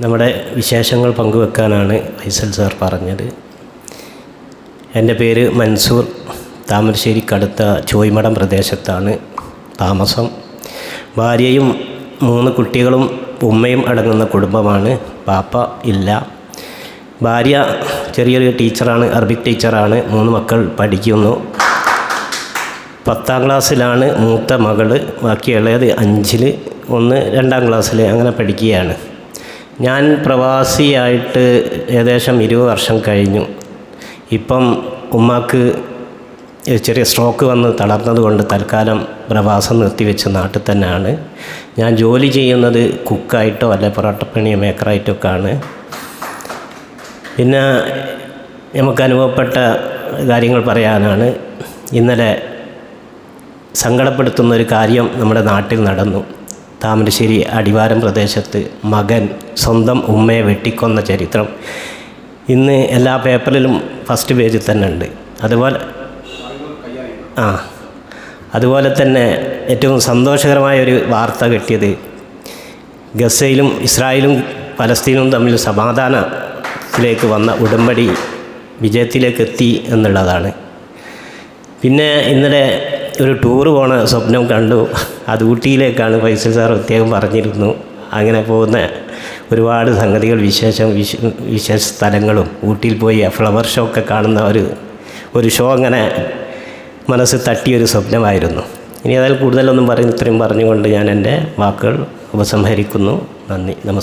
നമ്മുടെ വിശേഷങ്ങൾ പങ്കുവെക്കാനാണ് ഫൈസൽ സാർ പറഞ്ഞത്. എന്റെ പേര് മൻസൂർ. താമരശ്ശേരിക്കടുത്ത ചോയ്മടം പ്രദേശത്താണ് താമസം. ഭാര്യയും മൂന്ന് കുട്ടികളും ഉമ്മയും അടങ്ങുന്ന കുടുംബമാണ്. പാപ്പ ഇല്ല. ഭാര്യ ചെറിയൊരു ടീച്ചറാണ് അറബിക് ടീച്ചറാണ്. മൂന്ന് മക്കൾ പഠിക്കുന്നു. പത്താം ക്ലാസ്സിലാണ് മൂത്ത മകൾ ബാക്കിയുള്ളത് അഞ്ചിൽ ഒന്ന് രണ്ടാം ക്ലാസ്സിൽ അങ്ങനെ പഠിക്കുകയാണ്. ഞാൻ പ്രവാസിയായിട്ട് ഏകദേശം ഇരുപത് വർഷം കഴിഞ്ഞു. ഇപ്പം ഉമ്മാക്ക് ചെറിയ സ്ട്രോക്ക് വന്ന് തളർന്നത് കൊണ്ട് തൽക്കാലം പ്രവാസം നിർത്തിവെച്ച് നാട്ടിൽ തന്നെയാണ്. ഞാൻ ജോലി ചെയ്യുന്നത് കുക്കായിട്ടോ അല്ലെ പൊറോട്ടപ്പണി മേക്കറായിട്ടോ ഒക്കെ ആണ്. പിന്നെ നമുക്ക് അനുഭവപ്പെട്ട കാര്യങ്ങൾ പറയാനാണ്. ഇന്നലെ സങ്കടപ്പെടുത്തുന്ന ഒരു കാര്യം നമ്മുടെ നാട്ടിൽ നടന്നു. താമരശ്ശേരി അടിവാരം പ്രദേശത്ത് മകൻ സ്വന്തം ഉമ്മയെ വെട്ടിക്കൊന്ന ചരിത്രം. ഇന്ന് എല്ലാ പേപ്പറിലും ഫസ്റ്റ് പേജിൽ തന്നെ ഉണ്ട്. അതുപോലെ ആ അതുപോലെ തന്നെ ഏറ്റവും സന്തോഷകരമായ ഒരു വാർത്ത കിട്ടിയത് ഗസയിലും ഇസ്രായേലും പലസ്തീനും തമ്മിൽ സമാധാനത്തിലേക്ക് വന്ന ഉടമ്പടി വിജയത്തിലേക്ക് എത്തി എന്നുള്ളതാണ്. പിന്നെ ഇന്നലെ ഒരു ടൂർ പോണ സ്വപ്നം കണ്ടു. അത് ഊട്ടിയിലേക്കാണ് ഫൈസൽ സാർ പ്രത്യേകം പറഞ്ഞിരുന്നു. അങ്ങനെ പോകുന്ന ഒരുപാട് സംഗതികൾ വിശേഷം വിശ വിശേഷ സ്ഥലങ്ങളും ഊട്ടിയിൽ പോയി ഫ്ലവർ ഷോ ഒക്കെ കാണുന്ന ഒരു ഒരു ഷോ അങ്ങനെ മനസ്സ് തട്ടിയൊരു സ്വപ്നമായിരുന്നു. ഇനി അതിൽ കൂടുതലൊന്നും പറയുന്ന ഇത്രയും പറഞ്ഞുകൊണ്ട് ഞാൻ എന്റെ വാക്കുകൾ ഉപസംഹരിക്കുന്നു. നന്ദി നമസ്കാരം.